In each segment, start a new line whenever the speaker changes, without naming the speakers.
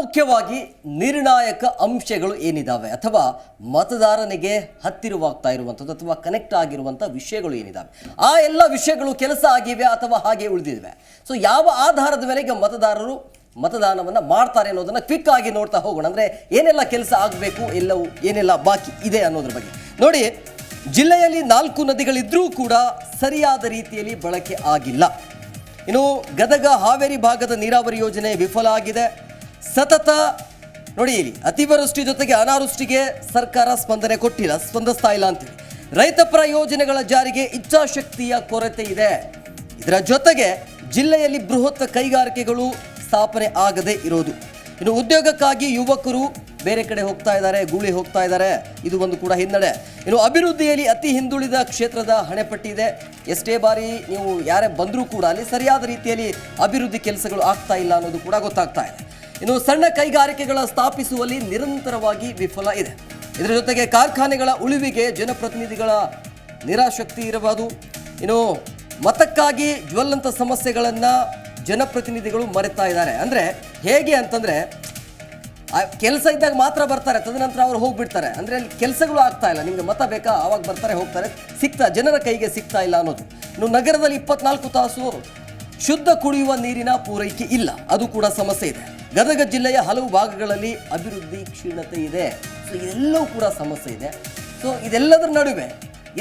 ಮುಖ್ಯವಾಗಿ ನಿರ್ಣಾಯಕ ಅಂಶಗಳು ಏನಿದಾವೆ ಅಥವಾ ಮತದಾರನಿಗೆ ಹತ್ತಿರವಾಗ್ತಾ ಇರುವಂಥದ್ದು ಅಥವಾ ಕನೆಕ್ಟ್ ಆಗಿರುವಂಥ ವಿಷಯಗಳು ಏನಿದಾವೆ? ಆ ಎಲ್ಲ ವಿಷಯಗಳು ಕೆಲಸ ಆಗಿವೆ ಅಥವಾ ಹಾಗೆ ಉಳಿದಿವೆ. ಸೊ ಯಾವ ಆಧಾರದ ಮೇಲೆ ಮತದಾರರು ಮತದಾನವನ್ನು ಮಾಡ್ತಾರೆ ಅನ್ನೋದನ್ನು ಕ್ವಿಕ್ ಆಗಿ ನೋಡ್ತಾ ಹೋಗೋಣ. ಅಂದರೆ ಏನೆಲ್ಲ ಕೆಲಸ ಆಗಬೇಕು, ಎಲ್ಲವೂ ಏನೆಲ್ಲ ಬಾಕಿ ಇದೆ ಅನ್ನೋದ್ರ ಬಗ್ಗೆ. ನೋಡಿ, ಜಿಲ್ಲೆಯಲ್ಲಿ ನಾಲ್ಕು ನದಿಗಳಿದ್ರೂ ಕೂಡ ಸರಿಯಾದ ರೀತಿಯಲ್ಲಿ ಬಳಕೆ ಆಗಿಲ್ಲ. ಇನ್ನು ಗದಗ ಹಾವೇರಿ ಭಾಗದ ನೀರಾವರಿ ಯೋಜನೆ ವಿಫಲ ಆಗಿದೆ. ಸತತ ನೋಡಿ ಅತಿವೃಷ್ಟಿ ಜೊತೆಗೆ ಅನಾವೃಷ್ಟಿಗೆ ಸರ್ಕಾರ ಸ್ಪಂದನೆ ಕೊಟ್ಟಿಲ್ಲ, ಸ್ಪಂದಿಸ್ತಾ ಇಲ್ಲ ಅಂತೇಳಿ ರೈತಪರ ಯೋಜನೆಗಳ ಜಾರಿಗೆ ಇಚ್ಛಾಶಕ್ತಿಯ ಕೊರತೆ ಇದೆ. ಇದರ ಜೊತೆಗೆ ಜಿಲ್ಲೆಯಲ್ಲಿ ಬೃಹತ್ ಕೈಗಾರಿಕೆಗಳು ಸ್ಥಾಪನೆ ಆಗದೆ ಇರೋದು. ಇನ್ನು ಉದ್ಯೋಗಕ್ಕಾಗಿ ಯುವಕರು ಬೇರೆ ಕಡೆ ಹೋಗ್ತಾ ಇದ್ದಾರೆ, ಗೂಳಿ ಹೋಗ್ತಾ ಇದ್ದಾರೆ. ಇದು ಒಂದು ಕೂಡ ಹಿನ್ನಡೆ. ಇನ್ನು ಅಭಿವೃದ್ಧಿಯಲ್ಲಿ ಅತಿ ಹಿಂದುಳಿದ ಕ್ಷೇತ್ರದ ಹಣೆಪಟ್ಟಿ ಇದೆ. ಎಷ್ಟೇ ಬಾರಿ ನೀವು ಯಾರೇ ಬಂದರೂ ಕೂಡ ಅಲ್ಲಿ ಸರಿಯಾದ ರೀತಿಯಲ್ಲಿ ಅಭಿವೃದ್ಧಿ ಕೆಲಸಗಳು ಆಗ್ತಾ ಇಲ್ಲ ಅನ್ನೋದು ಕೂಡ ಗೊತ್ತಾಗ್ತಾ ಇದೆ. ಇನ್ನು ಸಣ್ಣ ಕೈಗಾರಿಕೆಗಳ ಸ್ಥಾಪಿಸುವಲ್ಲಿ ನಿರಂತರವಾಗಿ ವಿಫಲ ಇದೆ. ಇದರ ಜೊತೆಗೆ ಕಾರ್ಖಾನೆಗಳ ಉಳಿವಿಗೆ ಜನಪ್ರತಿನಿಧಿಗಳ ನಿರಾಶಕ್ತಿ ಇರಬಹುದು. ಇನ್ನು ಮತಕ್ಕಾಗಿ ಜ್ವಲಂತ ಸಮಸ್ಯೆಗಳನ್ನು ಜನಪ್ರತಿನಿಧಿಗಳು ಮರೆತಾ ಇದ್ದಾರೆ. ಅಂದರೆ ಹೇಗೆ ಅಂತಂದರೆ ಕೆಲಸ ಇದ್ದಾಗ ಮಾತ್ರ ಬರ್ತಾರೆ, ತದನಂತರ ಅವ್ರು ಹೋಗ್ಬಿಡ್ತಾರೆ. ಅಂದರೆ ಅಲ್ಲಿ ಕೆಲಸಗಳು ಆಗ್ತಾ ಇಲ್ಲ. ನಿಮಗೆ ಮತ ಬೇಕಾ? ಆವಾಗ ಬರ್ತಾರೆ, ಹೋಗ್ತಾರೆ. ಸಿಗ್ತಾ, ಜನರ ಕೈಗೆ ಸಿಗ್ತಾ ಇಲ್ಲ ಅನ್ನೋದು. ಇನ್ನು ನಗರದಲ್ಲಿ ಇಪ್ಪತ್ನಾಲ್ಕು ತಾಸು ಶುದ್ಧ ಕುಡಿಯುವ ನೀರಿನ ಪೂರೈಕೆ ಇಲ್ಲ. ಅದು ಕೂಡ ಸಮಸ್ಯೆ ಇದೆ. ಗದಗ ಜಿಲ್ಲೆಯ ಹಲವು ಭಾಗಗಳಲ್ಲಿ ಅಭಿವೃದ್ಧಿ ಕ್ಷೀಣತೆ ಇದೆ. ಸೊ ಇದೆಲ್ಲವೂ ಕೂಡ ಸಮಸ್ಯೆ ಇದೆ. ಸೊ ಇದೆಲ್ಲದರ ನಡುವೆ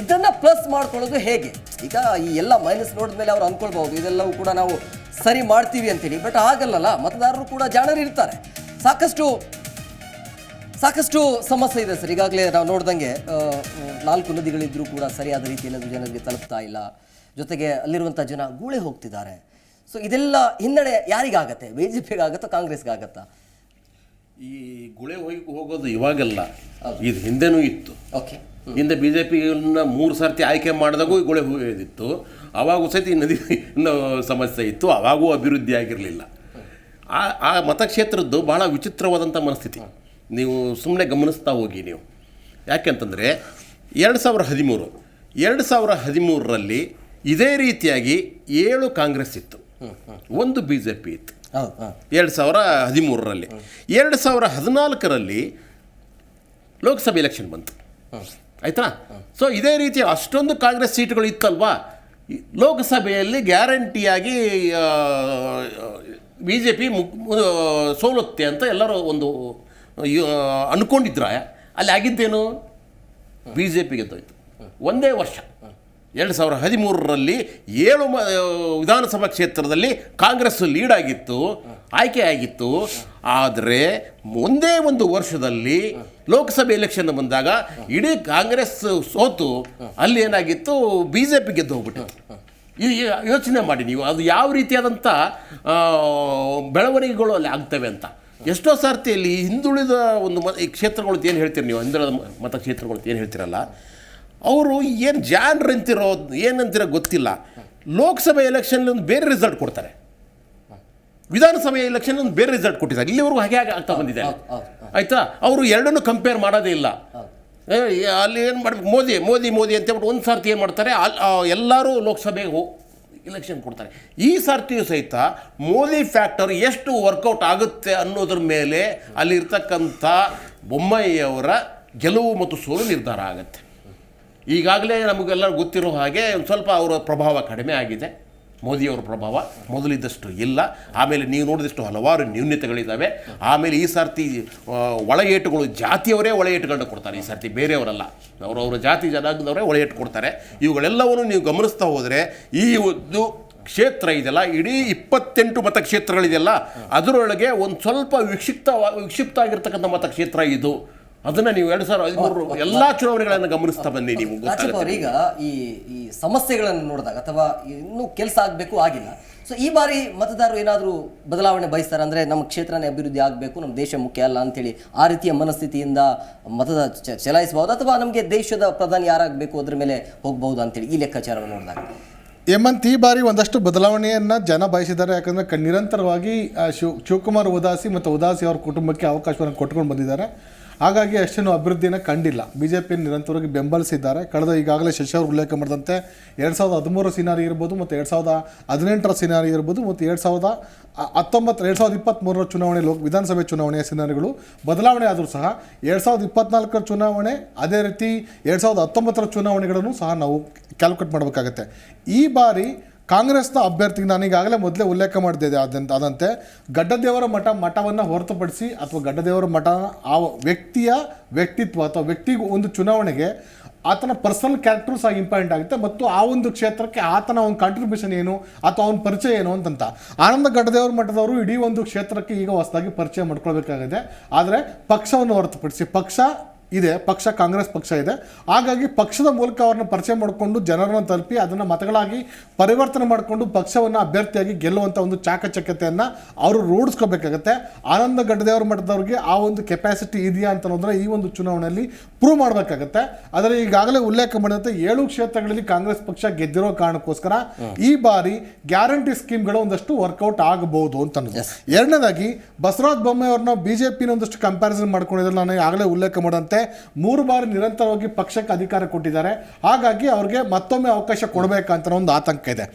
ಇದನ್ನು ಪ್ಲಸ್ ಮಾಡ್ಕೊಳ್ಳೋದು ಹೇಗೆ? ಈಗ ಈ ಎಲ್ಲ ಮೈನಸ್ ನೋಡಿದ ಮೇಲೆ ಅವ್ರು ಅಂದ್ಕೊಳ್ಬಹುದು ಇದೆಲ್ಲವೂ ಕೂಡ ನಾವು ಸರಿ ಮಾಡ್ತೀವಿ ಅಂತೇಳಿ. ಬಟ್ ಆಗಲ್ಲಲ್ಲ ಮತದಾರರು ಕೂಡ ಜಾಣರು ಇರ್ತಾರೆ. ಸಾಕಷ್ಟು ಸಾಕಷ್ಟು ಸಮಸ್ಯೆ ಇದೆ ಸರ್. ಈಗಾಗಲೇ ನಾವು ನೋಡ್ದಂಗೆ ನಾಲ್ಕು ನದಿಗಳಿದ್ದರೂ ಕೂಡ ಸರಿಯಾದ ರೀತಿಯಲ್ಲಿ ಜನರಿಗೆ ತಲುಪ್ತಾ ಇಲ್ಲ. ಜೊತೆಗೆ ಅಲ್ಲಿರುವಂಥ ಜನ ಗೂಳೆ ಹೋಗ್ತಿದ್ದಾರೆ. ಸೊ ಇದೆಲ್ಲ ಹಿನ್ನಡೆ ಯಾರಿಗಾಗತ್ತೆ? B J ಪಿಗಾಗತ್ತೋ ಕಾಂಗ್ರೆಸ್ಗಾಗತ್ತಾ?
ಈ ಗುಳೆ ಹೋಗಿ ಹೋಗೋದು ಇವಾಗಲ್ಲ. ಇದು ಹಿಂದೆನೂ ಇತ್ತು.
ಓಕೆ
ಹಿಂದೆ ಬಿ ಜೆ ಪಿಯನ್ನ ಮೂರು ಸರ್ತಿ ಆಯ್ಕೆ ಮಾಡಿದಾಗೂ ಈ ಗುಳೆ ಹೋಗೋದಿತ್ತು ಅವಾಗೂ ಸಹಿತ ಈ ನದಿ ಸಮಸ್ಯೆ ಇತ್ತು. ಅವಾಗೂ ಅಭಿವೃದ್ಧಿ ಆಗಿರಲಿಲ್ಲ. ಆ ಆ ಮತಕ್ಷೇತ್ರದ್ದು ಬಹಳ ವಿಚಿತ್ರವಾದಂಥ ಮನಸ್ಥಿತಿ. ನೀವು ಸುಮ್ಮನೆ ಗಮನಿಸ್ತಾ ಹೋಗಿ ನೀವು. ಯಾಕೆಂತಂದರೆ ಎರಡು ಸಾವಿರ ಹದಿಮೂರು ಎರಡು ಸಾವಿರ ಹದಿಮೂರರಲ್ಲಿ ಇದೇ ರೀತಿಯಾಗಿ ಏಳು ಕಾಂಗ್ರೆಸ್ ಇತ್ತು. ಒಂದು ಬಿ ಜೆ ಪಿ ಇತ್ತು. ಎರಡು ಸಾವಿರ ಹದಿಮೂರರಲ್ಲಿ. ಎರಡು ಸಾವಿರ ಹದಿನಾಲ್ಕರಲ್ಲಿ ಲೋಕಸಭೆ ಎಲೆಕ್ಷನ್ ಬಂತು. ಆಯ್ತಾ? ಸೊ ಇದೇ ರೀತಿ ಅಷ್ಟೊಂದು ಕಾಂಗ್ರೆಸ್ ಸೀಟುಗಳು ಇತ್ತಲ್ವಾ? ಲೋಕಸಭೆಯಲ್ಲಿ ಗ್ಯಾರಂಟಿಯಾಗಿ ಬಿ ಜೆ ಪಿ ಸೋಲುತ್ತೆ ಅಂತ ಎಲ್ಲರೂ ಒಂದು ಅಂದ್ಕೊಂಡಿದ್ರ ಅನ್ಕೊಂಡಿದ್ರ ಅಲ್ಲಿ ಆಗಿದ್ದೇನು? ಬಿ ಜೆ ಪಿ ಗೆದ್ದೋಯ್ತು ಒಂದೇ ವರ್ಷ. ಎರಡು ಸಾವಿರ ಹದಿಮೂರರಲ್ಲಿ ಏಳು ವಿಧಾನಸಭಾ ಕ್ಷೇತ್ರದಲ್ಲಿ ಕಾಂಗ್ರೆಸ್ ಲೀಡಾಗಿತ್ತು ಆಯ್ಕೆ ಆಗಿತ್ತು. ಆದರೆ ಒಂದೇ ಒಂದು ವರ್ಷದಲ್ಲಿ ಲೋಕಸಭೆ ಎಲೆಕ್ಷನ್ ಬಂದಾಗ ಇಡೀ ಕಾಂಗ್ರೆಸ್ ಸೋತು, ಅಲ್ಲಿ ಏನಾಗಿತ್ತು ಬಿ ಜೆ ಪಿ ಗೆದ್ದು ಹೋಗ್ಬಿಟ್ಟಿತ್ತು ಈ ಯೋಚನೆ ಮಾಡಿ ನೀವು, ಅದು ಯಾವ ರೀತಿಯಾದಂಥ ಬೆಳವಣಿಗೆಗಳು ಅಲ್ಲಿ ಆಗ್ತವೆ ಅಂತ. ಎಷ್ಟೋ ಸಾರ್ತಿಯಲ್ಲಿ ಹಿಂದುಳಿದ ಒಂದು ಮತ ಈ ಕ್ಷೇತ್ರಗಳು ಏನು ಹೇಳ್ತೀರಿ ನೀವು? ಹಿಂದುಳಿದ ಮತಕ್ಷೇತ್ರಗಳು ಏನು ಹೇಳ್ತೀರಲ್ಲ? ಅವರು ಏನು ಜಾನ್ರ್ ಅಂತಿರೋ ಏನಂತಿರೋ ಗೊತ್ತಿಲ್ಲ. ಲೋಕಸಭೆ ಎಲೆಕ್ಷನ್ ಒಂದು ಬೇರೆ ರಿಸಲ್ಟ್ ಕೊಡ್ತಾರೆ. ವಿಧಾನಸಭೆ ಎಲೆಕ್ಷನ್ ಒಂದು ಬೇರೆ ರಿಸಲ್ಟ್ ಕೊಟ್ಟಿದ್ದಾರೆ. ಇಲ್ಲಿವರೆಗೂ ಹಾಗೆ ಹಾಗೆ ಆಗ್ತಾ ಬಂದಿದೆ ಆಯಿತಾ? ಅವರು ಎರಡನ್ನೂ ಕಂಪೇರ್ ಮಾಡೋದೇ ಇಲ್ಲ. ಅಲ್ಲಿ ಏನು ಮಾಡ್ಬೇಕು? ಮೋದಿ ಮೋದಿ ಮೋದಿ ಅಂತ ಹೇಳ್ಬಿಟ್ಟು ಒಂದು ಸಾರ್ತಿ ಏನು ಮಾಡ್ತಾರೆ? ಅಲ್ಲಿ ಎಲ್ಲರೂ ಲೋಕಸಭೆಗೆ ಹೋ ಇಲೆಕ್ಷನ್ ಕೊಡ್ತಾರೆ. ಈ ಸಾರ್ತಿಯೂ ಸಹಿತ ಮೋದಿ ಫ್ಯಾಕ್ಟರ್ ಎಷ್ಟು ವರ್ಕೌಟ್ ಆಗುತ್ತೆ ಅನ್ನೋದ್ರ ಮೇಲೆ ಅಲ್ಲಿರ್ತಕ್ಕಂಥ ಬೊಮ್ಮಾಯಿಯವರ ಗೆಲುವು ಮತ್ತು ಸೋಲು ನಿರ್ಧಾರ ಆಗುತ್ತೆ. ಈಗಾಗಲೇ ನಮಗೆಲ್ಲ ಗೊತ್ತಿರೋ ಹಾಗೆ ಸ್ವಲ್ಪ ಅವರ ಪ್ರಭಾವ ಕಡಿಮೆ ಆಗಿದೆ. ಮೋದಿಯವರ ಪ್ರಭಾವ ಮೊದಲಿದ್ದಷ್ಟು ಇಲ್ಲ. ಆಮೇಲೆ ನೀವು ನೋಡಿದಷ್ಟು ಹಲವಾರು ನ್ಯೂನ್ಯತೆಗಳಿದ್ದಾವೆ ಆಮೇಲೆ ಈ ಸರ್ತಿ ಒಳಗೇಟುಗಳು ಜಾತಿಯವರೇ ಒಳಗೇಟುಗಳನ್ನ ಕೊಡ್ತಾರೆ. ಈ ಸರ್ತಿ ಬೇರೆಯವರಲ್ಲ. ಅವರವರ ಜಾತಿ ಜನಾಂಗದವರೇ ಒಳಗೇಟು ಕೊಡ್ತಾರೆ ಇವುಗಳೆಲ್ಲವನ್ನು ನೀವು ಗಮನಿಸ್ತಾ ಹೋದರೆ ಈ ಒಂದು ಕ್ಷೇತ್ರ ಇದೆಯಲ್ಲ, ಇಡೀ ಇಪ್ಪತ್ತೆಂಟು ಮತಕ್ಷೇತ್ರಗಳಿದೆಯಲ್ಲ, ಅದರೊಳಗೆ ಒಂದು ಸ್ವಲ್ಪ ವಿಕ್ಷಿಪ್ತ ವಿಕ್ಷಿಪ್ತ ಆಗಿರ್ತಕ್ಕಂಥ ಮತಕ್ಷೇತ್ರ ಇದು. ಅದನ್ನ ನೀವು ಎರಡ್ ಸಾವಿರದ ಹದಿಮೂರು ಎಲ್ಲಾ ಚುನಾವಣೆಗಳನ್ನು ಗಮನಿಸ್ತಾ ಬಂದಿ ನೀವು
ಈಗ ಈ ಈ ಸಮಸ್ಯೆಗಳನ್ನು ನೋಡಿದಾಗ ಅಥವಾ ಇನ್ನೂ ಕೆಲಸ ಆಗಬೇಕು ಆಗಿಲ್ಲ. ಸೊ ಈ ಬಾರಿ ಮತದಾರರು ಏನಾದರೂ ಬದಲಾವಣೆ ಬಯಸ್ತಾರೆ ಅಂದರೆ ನಮ್ಮ ಕ್ಷೇತ್ರನೇ ಅಭಿವೃದ್ಧಿ ಆಗಬೇಕು ನಮ್ಮ ದೇಶ ಮುಖ್ಯ ಅಲ್ಲ ಅಂತೇಳಿ ಆ ರೀತಿಯ ಮನಸ್ಥಿತಿಯಿಂದ ಮತದ ಚ- ಚಲಾಯಿಸಬಹುದು ಅಥವಾ ನಮಗೆ ದೇಶದ ಪ್ರಧಾನಿ ಯಾರಾಗಬೇಕು ಅದ್ರ ಮೇಲೆ ಹೋಗಬಹುದು ಅಂತೇಳಿ ಈ ಲೆಕ್ಕಾಚಾರವನ್ನು ನೋಡಿದಾಗ?
ಹೇಮಂತ್ ಈ ಬಾರಿ ಒಂದಷ್ಟು ಬದಲಾವಣೆಯನ್ನು ಜನ ಬಯಸಿದ್ದಾರೆ ಯಾಕಂದ್ರೆ ಕ- ನಿರಂತರವಾಗಿ ಆ, ಶಿವ್ ಶಿವಕುಮಾರ್ ಉದಾಸಿ ಮತ್ತು ಉದಾಸಿ ಅವರ ಕುಟುಂಬಕ್ಕೆ ಅವಕಾಶವನ್ನು ಕೊಟ್ಕೊಂಡು ಬಂದಿದ್ದಾರೆ. ಹಾಗಾಗಿ ಅಷ್ಟೇನು ಅಭಿವೃದ್ಧಿನ ಕಂಡಿಲ್ಲ. ಬಿ ಜೆ ಪಿ ನಿರಂತರವಾಗಿ ಬೆಂಬಲಿಸಿದ್ದಾರೆ. ಕಳೆದ ಈಗಾಗಲೇ ಶಶಿ ಅವರು ಉಲ್ಲೇಖ ಮಾಡಿದಂತೆ ಎರಡು ಸಾವಿರದ ಹದಿಮೂರು ಸಿನಾರಿ ಇರ್ಬೋದು ಮತ್ತು ಎರಡು ಸಾವಿರದ ಹದಿನೆಂಟರ ಸಿನಾರಿ ಇರ್ಬೋದು ಮತ್ತು ಎರಡು ಸಾವಿರದ ಹತ್ತೊಂಬತ್ತು ಎರಡು ಸಾವಿರದ ಇಪ್ಪತ್ತ್ಮೂರರ ಚುನಾವಣೆ, ಲೋಕ, ವಿಧಾನಸಭೆ ಚುನಾವಣೆಯ ಸಿನಾರಿಗಳು, ಬದಲಾವಣೆ ಆದರೂ ಸಹ ಎರಡು ಸಾವಿರದ ಇಪ್ಪತ್ನಾಲ್ಕರ ಚುನಾವಣೆ, ಅದೇ ರೀತಿ ಎರಡು ಸಾವಿರದ ಹತ್ತೊಂಬತ್ತರ ಚುನಾವಣೆಗಳನ್ನು ಸಹ ನಾವು ಕ್ಯಾಲ್ಕುಲೇಟ್ ಮಾಡಬೇಕಾಗತ್ತೆ. ಈ ಬಾರಿ ಕಾಂಗ್ರೆಸ್ನ ಅಭ್ಯರ್ಥಿಗೆ ನಾನು ಈಗಾಗಲೇ ಮೊದಲೇ ಉಲ್ಲೇಖ ಮಾಡಿದ್ದೆ ಅದಂತ, ಅದಂತೆ ಗಡ್ಡದೇವರ ಮಠ, ಮಠವನ್ನು ಹೊರತುಪಡಿಸಿ ಅಥವಾ ಗಡ್ಡದೇವರ ಮಠ ಆ ವ್ಯಕ್ತಿಯ ವ್ಯಕ್ತಿತ್ವ ಅಥವಾ ವ್ಯಕ್ತಿಗೂ ಒಂದು ಚುನಾವಣೆಗೆ ಆತನ ಪರ್ಸನಲ್ ಕ್ಯಾರೆಕ್ಟರ್ ಸಹ ಇಂಪಾರ್ಟೆಂಟ್ ಆಗುತ್ತೆ ಮತ್ತು ಆ ಒಂದು ಕ್ಷೇತ್ರಕ್ಕೆ ಆತನ ಒಂದು ಕಾಂಟ್ರಿಬ್ಯೂಷನ್ ಏನು ಅಥವಾ ಅವನ ಪರಿಚಯ ಏನು ಅಂತಂತ. ಆನಂದ ಗಡ್ಡದೇವರ ಮಠದವರು ಇಡೀ ಒಂದು ಕ್ಷೇತ್ರಕ್ಕೆ ಈಗ ಹೊಸದಾಗಿ ಪರಿಚಯ ಮಾಡ್ಕೊಳ್ಬೇಕಾಗಿದೆ. ಆದರೆ ಪಕ್ಷವನ್ನು ಹೊರತುಪಡಿಸಿ, ಪಕ್ಷ ಇದೆ ಪಕ್ಷ ಕಾಂಗ್ರೆಸ್ ಪಕ್ಷ ಇದೆ. ಹಾಗಾಗಿ ಪಕ್ಷದ ಮೂಲಕ ಅವ್ರನ್ನ ಪರಿಚಯ ಮಾಡಿಕೊಂಡು ಜನರನ್ನು ತಲುಪಿ ಅದನ್ನು ಮತಗಳಾಗಿ ಪರಿವರ್ತನೆ ಮಾಡಿಕೊಂಡು ಪಕ್ಷವನ್ನು ಅಭ್ಯರ್ಥಿಯಾಗಿ ಗೆಲ್ಲುವಂಥ ಒಂದು ಚಾಕಚಕ್ಯತೆಯನ್ನು ಅವರು ರೂಢಿಸ್ಕೋಬೇಕಾಗತ್ತೆ. ಆನಂದ ಗಡ್ಡದೇವರ ಮಠದವ್ರಿಗೆ ಆ ಒಂದು ಕೆಪಾಸಿಟಿ ಇದೆಯಾ ಅಂತ ಅನ್ನೋದನ್ನ ಈ ಒಂದು ಚುನಾವಣೆಯಲ್ಲಿ ಪ್ರೂವ್ ಮಾಡಬೇಕಾಗತ್ತೆ. ಆದರೆ ಈಗಾಗಲೇ ಉಲ್ಲೇಖ ಮಾಡಿದಂತೆ ಏಳು ಕ್ಷೇತ್ರಗಳಲ್ಲಿ ಕಾಂಗ್ರೆಸ್ ಪಕ್ಷ ಗೆದ್ದಿರೋ ಕಾರಣಕ್ಕೋಸ್ಕರ ಈ ಬಾರಿ ಗ್ಯಾರಂಟಿ ಸ್ಕೀಮ್ಗಳು ಒಂದಷ್ಟು ವರ್ಕೌಟ್ ಆಗಬಹುದು ಅಂತ ಅನ್ನೋದು. ಎರಡನೇದಾಗಿ ಬಸವರಾಜ ಬೊಮ್ಮಾಯಿ ಅವ್ರನ್ನ ಬಿಜೆಪಿನ ಒಂದಷ್ಟು ಕಂಪ್ಯಾರಿಸನ್ ಮಾಡ್ಕೊಂಡಿದ್ರೆ ನಾನು ಆಗಲೇ ಉಲ್ಲೇಖ ಮಾಡಂತೆ ಮೂರು ಬಾರಿ ನಿರಂತರವಾಗಿ ಪಕ್ಷಕ್ಕೆ ಅಧಿಕಾರ ಕೊಟ್ಟಿದ್ದಾರೆ. ಹಾಗಾಗಿ ಅವ್ರಿಗೆ ಮತ್ತೊಮ್ಮೆ ಅವಕಾಶ ಕೊಡಬೇಕಂತ ಒಂದು ಆತಂಕ ಇದೆ.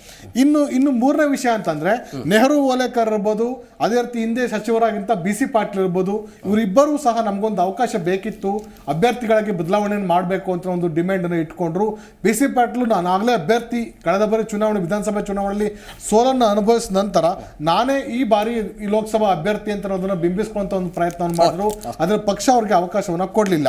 ಇನ್ನು ಇನ್ನು ಮೂರನೇ ವಿಷಯ ಅಂತಂದ್ರೆ ನೆಹರು ಓಲೇಕರ್ ಇರ್ಬೋದು ಅದೇ ರೀತಿ ಹಿಂದೆ ಸಚಿವರಾಗಿಂತ ಬಿ ಸಿ ಪಾಟೀಲ್ ಇರ್ಬೋದು ಇವರಿಬ್ಬರೂ ಸಹ ನಮಗೊಂದು ಅವಕಾಶ ಬೇಕಿತ್ತು. ಅಭ್ಯರ್ಥಿಗಳಿಗೆ ಬದಲಾವಣೆಯನ್ನು ಮಾಡಬೇಕು ಅಂತ ಒಂದು ಡಿಮ್ಯಾಂಡ್ ಅನ್ನು ಇಟ್ಕೊಂಡ್ರು. ಬಿ ಸಿ ಪಾಟೀಲ್ ನಾನು ಆಗಲೇ ಅಭ್ಯರ್ಥಿ ಕಳೆದ ಬಾರಿ ಚುನಾವಣೆ ವಿಧಾನಸಭೆ ಚುನಾವಣೆಯಲ್ಲಿ ಸೋಲನ್ನು ಅನುಭವಿಸಿದ ನಂತರ ನಾನೇ ಈ ಬಾರಿ ಈ ಲೋಕಸಭಾ ಅಭ್ಯರ್ಥಿ ಅಂತ ಅನ್ನೋದನ್ನ ಬಿಂಬಿಸ್ಕೊಂತ ಒಂದು ಪ್ರಯತ್ನವನ್ನು ಮಾಡಿದ್ರು. ಅದರ ಪಕ್ಷ ಅವ್ರಿಗೆ ಅವಕಾಶವನ್ನು ಕೊಡಲಿಲ್ಲ.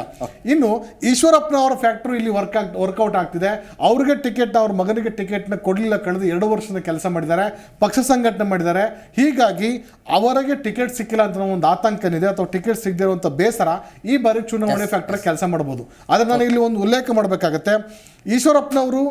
ಇನ್ನು ಈಶ್ವರಪ್ಪನವರ ಫ್ಯಾಕ್ಟ್ರಿ ಇಲ್ಲಿ ವರ್ಕ್ ಆಗ್ ವರ್ಕೌಟ್ ಆಗ್ತಿದೆ. ಅವ್ರಿಗೆ ಟಿಕೆಟ್ ಅವ್ರ ಮಗನಿಗೆ ಟಿಕೆಟ್ನ ಕೊಡಲಿಲ್ಲ ಕಳೆದು ಎರಡು ವರ್ಷದ ಕೆಲಸ ಮಾಡಿದ್ದಾರೆ ಪಕ್ಷ ಸಂಘಟನೆ ಮಾಡಿದ್ದಾರೆ. ಹೀಗಾಗಿ ಅವರಿಗೆ ಟಿಕೆಟ್ ಸಿಕ್ಕಿಲ್ಲ ಅಂತ ಒಂದು ಆತಂಕನಿದೆ ಅಥವಾ ಟಿಕೆಟ್ ಸಿಗದಿರುವಂಥ ಬೇಸರ ಈ ಬಾರಿ ಚುನಾವಣೆ ಫ್ಯಾಕ್ಟ್ರಿ ಕೆಲಸ ಮಾಡಬಹುದು ಆದರೆ ನಾನು ಇಲ್ಲಿ ಒಂದು ಉಲ್ಲೇಖ ಮಾಡಬೇಕಾಗತ್ತೆ. ಈಶ್ವರಪ್ಪನವರು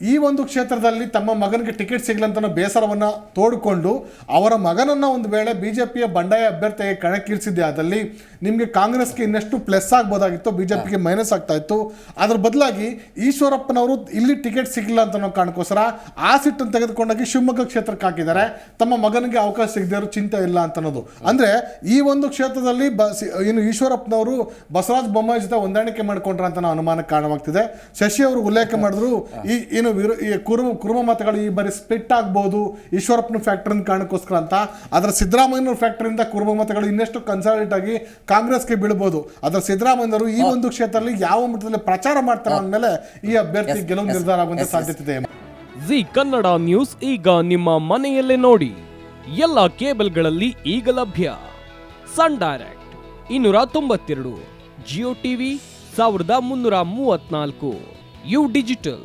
ಈ ಒಂದು ಕ್ಷೇತ್ರದಲ್ಲಿ ತಮ್ಮ ಮಗನಿಗೆ ಟಿಕೆಟ್ ಸಿಗ್ಲಂತ ಬೇಸರವನ್ನು ತೋಡಿಕೊಂಡು ಅವರ ಮಗನನ್ನು ಒಂದು ವೇಳೆ ಬಿ ಜೆ ಪಿಯ ಬಂಡಾಯ ಅಭ್ಯರ್ಥಿಗೆ ಕಣಕ್ಕಿಳಿಸಿದ್ದೆ. ಅದರಲ್ಲಿ ನಿಮಗೆ ಕಾಂಗ್ರೆಸ್ಗೆ ಇನ್ನಷ್ಟು ಪ್ಲಸ್ ಆಗ್ಬೋದಾಗಿತ್ತು ಬಿ ಜೆ ಪಿಗೆ ಮೈನಸ್ ಆಗ್ತಾ ಇತ್ತು ಅದ್ರ ಬದಲಾಗಿ ಈಶ್ವರಪ್ಪನವರು ಇಲ್ಲಿ ಟಿಕೆಟ್ ಸಿಗಲಿಲ್ಲ ಅಂತ ಅನ್ನೋ ಕಾರಣಕ್ಕೋಸ್ಕರ ಆ ಸಿಟ್ಟನ್ನು ತೆಗೆದುಕೊಂಡಾಗಿ ಶಿವಮೊಗ್ಗ ಕ್ಷೇತ್ರಕ್ಕೆ ಹಾಕಿದ್ದಾರೆ. ತಮ್ಮ ಮಗನಿಗೆ ಅವಕಾಶ ಸಿಗದೇ ಇರೋ ಚಿಂತೆ ಇಲ್ಲ ಅಂತ ಅನ್ನೋದು ಅಂದರೆ ಈ ಒಂದು ಕ್ಷೇತ್ರದಲ್ಲಿ ಬ ಏನು ಈಶ್ವರಪ್ಪನವರು ಬಸವರಾಜ ಬೊಮ್ಮಾಯಿ ಜೊತೆ ಹೊಂದಾಣಿಕೆ ಮಾಡಿಕೊಂಡ್ರ ಅಂತ ನಾವು ಅನುಮಾನಕ್ಕೆ ಕಾರಣವಾಗ್ತಿದೆ. ಶಶಿ ಅವರು ಉಲ್ಲೇಖ ಮಾಡಿದ್ರು, ಈ ಏನು ವಿರೋ ಈ ಕುರುಮ ಕುರುಮ ಮತಗಳು ಈ ಬಾರಿ ಸ್ಪ್ಲಿಟ್ ಆಗ್ಬೋದು. ಈಶ್ವರಪ್ಪನ ಫ್ಯಾಕ್ಟ್ರಿನ ಕಾರಣಕ್ಕೋಸ್ಕರ ಅಂತ. ಅದರ ಸಿದ್ದರಾಮಯ್ಯನ ಫ್ಯಾಕ್ಟ್ರಿಯಿಂದ ಕುರುಮ ಮತಗಳು ಇನ್ನಷ್ಟು ಕನ್ಸಾಲಿಡೇಟ್ ಆಗಿ ಕಾಂಗ್ರೆಸ್ಗೆ ಬೀಳ್ಬೋದು. ಅದರ ಸಿದ್ದರಾಮಯ್ಯನವರು ಈ ಒಂದು ಕ್ಷೇತ್ರದಲ್ಲಿ ಯಾವ ಮಟ್ಟದಲ್ಲಿ ಪ್ರಚಾರ ಮಾಡ್ತಾರೆ ಅಂದಮೇಲೆ ಈ ಅಭ್ಯರ್ಥಿ ಗೆಲುವು ನಿರ್ಧಾರ ಆಗುವಂತ ಸಾಧ್ಯತೆ ಇದೆ.
ಜಿ ಕನ್ನಡ ನ್ಯೂಸ್ ಈಗ ನಿಮ್ಮ ಮನೆಯಲ್ಲೇ ನೋಡಿ. ಎಲ್ಲ ಕೇಬಲ್ಗಳಲ್ಲಿ ಈಗ ಲಭ್ಯ. ಸನ್ ಡೈರೆಕ್ಟ್ ಇನ್ನೂರ ತೊಂಬತ್ತೆರಡು ಜಿಯೋ ಟಿವಿ ಸಾವಿರದ ಮುನ್ನೂರ ಮೂವತ್ನಾಲ್ಕು ಯು ಡಿಜಿಟಲ್.